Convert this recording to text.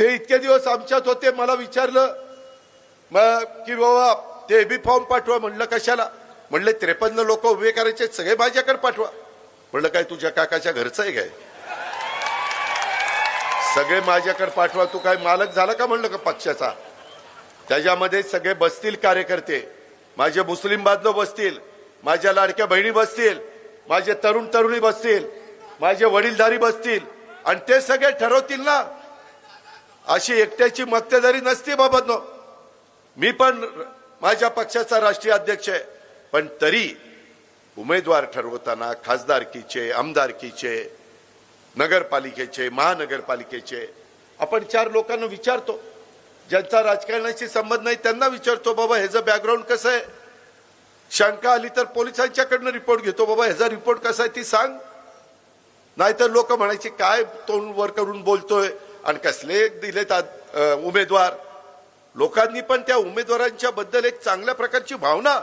ते इतके दिवस आमच्यात होते मला विचारलं. मग की बाबा ते बी फॉर्म पाठवा म्हणलं कशाला? म्हणले त्रेपन्न लोक उभे करायचे सगळे माझ्याकडे पाठवा. म्हणलं काय तुझ्या काकाच्या घरचं आहे काय? सगळे माझ्याकडे पाठवा तू काय मालक झाला का? म्हणलं का पक्षाचा? त्याच्यामध्ये सगळे बसतील कार्यकर्ते. माझे मुस्लिम बांधव बसतील. माझ्या लाडक्या बहिणी बसतील. माझे तरुण तरुणी बसतील. माझे वडीलधारी बसतील. आणि ते सगळे ठरवतील ना अशी एकट्याची मक्तेदारी नसते बाबा मी पण माझ्या पक्षाचा राष्ट्रीय अध्यक्ष आहे. पण तरी उमेदवार ठरवताना खासदारकीचे आमदारकीचे नगरपालिकेचे महानगरपालिकेचे आपण चार लोकांना विचारतो. ज्यांचा राजकारणाशी संबंध नाही त्यांना विचारतो बाबा ह्याचं बॅकग्राऊंड कसं आहे? शंका आली तर पोलिसांच्याकडनं रिपोर्ट घेतो बाबा ह्याचा रिपोर्ट कसा आहे ती सांग. नाहीतर लोक म्हणायची काय तोंड वर करून बोलतोय? आणि कसले दिलेत उमेदवार? लोकांनी पण त्या उमेदवारांच्या बद्दल एक चांगल्या प्रकारची भावना